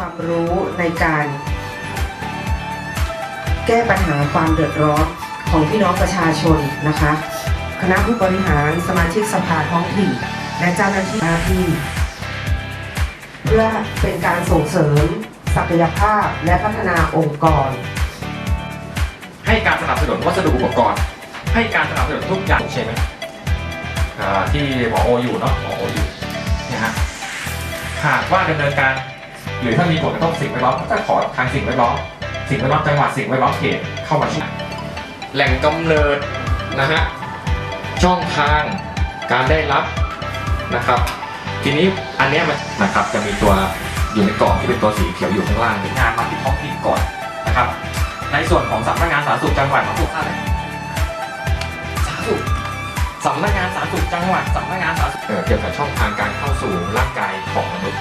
ความรู้ในการแก้ปัญหาความเดือดร้อนของพี่น้องประชาชนนะคะ คณะผู้บริหารสมาชิกสภาท้องถิ่นและเจ้าหน้าที่อาที่เพื่อเป็นการส่งเสริม ศักยภาพและพัฒนาองค์กร ให้การสนับสนุนวัสดุอุปกรณ์ ให้การสนับสนุนทุกอย่างใช่ไหมที่หมอโออยู่เนาะหมอโออยู่นะฮะหากว่าดำเนินการ หรือถ้ามีผลกระทบสิ่งแวดล้อมก็จะขอทางสิ่งแวดล้อมสิ่งแวดล้อมจังหวัดสิ่งแวดล้อมเขตเข้ามาช่วยแหล่งกำเนิดนะฮะช่องทางการได้รับนะครับ ทีนี้อันเนี้ยมันนะครับจะมีตัวอยู่ในกล่องที่เป็นตัวสีเขียวอยู่ข้างล่างงานมาที่ท้องถิ่นก่อนนะครับ ในส่วนของสำนักงานสาธารณสุขจังหวัดของสุขอะไรสาธารณสุขสำนักงานสาธารณสุขจังหวัดสำนักงานสาธารณสุขเอ่อเกี่ยวกับช่องทางการเข้าสู่ร่างกายของมนุษย์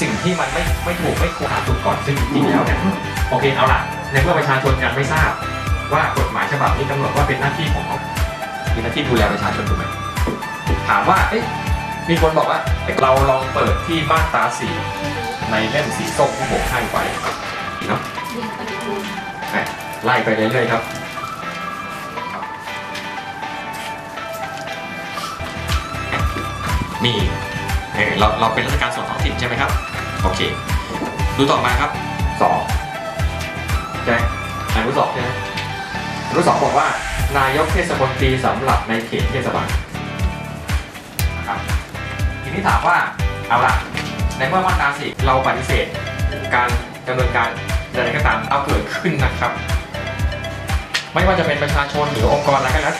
สิ่งที่มันไม่ไม่ถูกไม่ควรสาธารณสุขก่อนซึ่งจริงๆแล้วเนี่ยโอเคเอาล่ะในเมื่อประชาชนยังไม่ทราบ ว่ากฎหมายฉบับนี้กำหนดว่าเป็นหน้าที่ของเขามีหน้าที่ดูแลประชาชนถูกไหมถามว่าเอ๊ะมีคนบอกว่าเอ๊ะเราลองเปิดที่มาตราสี่ในเล่มสีส้มที่ผมให้ไว้เนาะอะไล่ไปเรื่อยๆครับมีเออเราเราเป็นราชการส่วนท้องถิ่นใช่ไหมครับ โอเค ดูต่อมาครับสองใช่ไหมอนุสองใช่ไหมอนุสองบอกว่านายกเทศมนตรีสำหรับในเขตเทศบาลนะครับทีนี้ถามว่าเอาล่ะในเมื่อมาตราสี่เราปฏิเสธ การดำเนินการใดๆก็ตามเอาเกิดขึ้นนะครับ ไม่ว่าจะเป็นประชาชนหรือองค์กรอะไรก็แล้ว